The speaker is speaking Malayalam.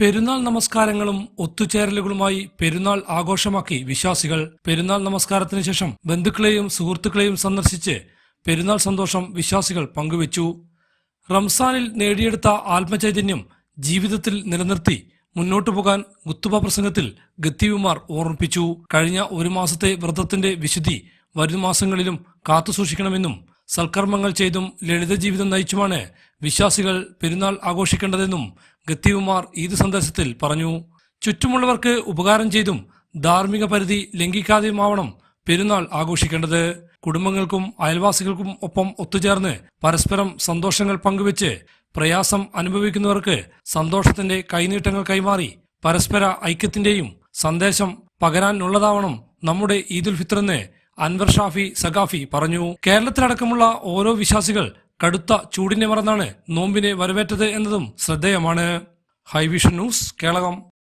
പെരുന്നാൾ നമസ്കാരങ്ങളും ഒത്തുചേരലുകളുമായി പെരുന്നാൾ ആഘോഷമാക്കി വിശ്വാസികൾ. പെരുന്നാൾ നമസ്കാരത്തിന് ശേഷം ബന്ധുക്കളെയും സുഹൃത്തുക്കളെയും സന്ദർശിച്ച് പെരുന്നാൾ സന്തോഷം വിശ്വാസികൾ പങ്കുവച്ചു. റംസാനിൽ നേടിയെടുത്ത ആത്മചൈതന്യം ജീവിതത്തിൽ നിലനിർത്തി മുന്നോട്ടു പോകാൻ ഗുത്തുബ പ്രസംഗത്തിൽ ഗത്തിവിമാർ ഓർമ്മിപ്പിച്ചു. കഴിഞ്ഞ ഒരു മാസത്തെ വ്രതത്തിന്റെ വിശുദ്ധി വരും മാസങ്ങളിലും കാത്തുസൂക്ഷിക്കണമെന്നും സൽക്കർമ്മങ്ങൾ ചെയ്തും ലളിത ജീവിതം നയിച്ചുമാണ് വിശ്വാസികൾ പെരുന്നാൾ ആഘോഷിക്കേണ്ടതെന്നും ഗത്തീവുമാർ ഈദ് സന്ദേശത്തിൽ പറഞ്ഞു. ചുറ്റുമുള്ളവർക്ക് ഉപകാരം ചെയ്തും ധാർമ്മിക പരിധി ലംഘിക്കാതെയുമാവണം പെരുന്നാൾ ആഘോഷിക്കേണ്ടത്. കുടുംബങ്ങൾക്കും അയൽവാസികൾക്കും ഒപ്പം ഒത്തുചേർന്ന് പരസ്പരം സന്തോഷങ്ങൾ പങ്കുവെച്ച് പ്രയാസം അനുഭവിക്കുന്നവർക്ക് സന്തോഷത്തിന്റെ കൈനീട്ടങ്ങൾ കൈമാറി പരസ്പര ഐക്യത്തിന്റെയും സന്ദേശം പകരാനുള്ളതാവണം നമ്മുടെ ഈദുൽ ഫിത്രെന്ന് അൻവർ ഷാഫി സഖാഫി പറഞ്ഞു കേരളത്തിലടക്കമുള്ള ഓരോ വിശ്വാസികൾ കടുത്ത ചൂടിനെ മറന്നാണ് നോമ്പിനെ വരവേറ്റത് എന്നതും ശ്രദ്ധേയമാണ്. High vision news Kelakam.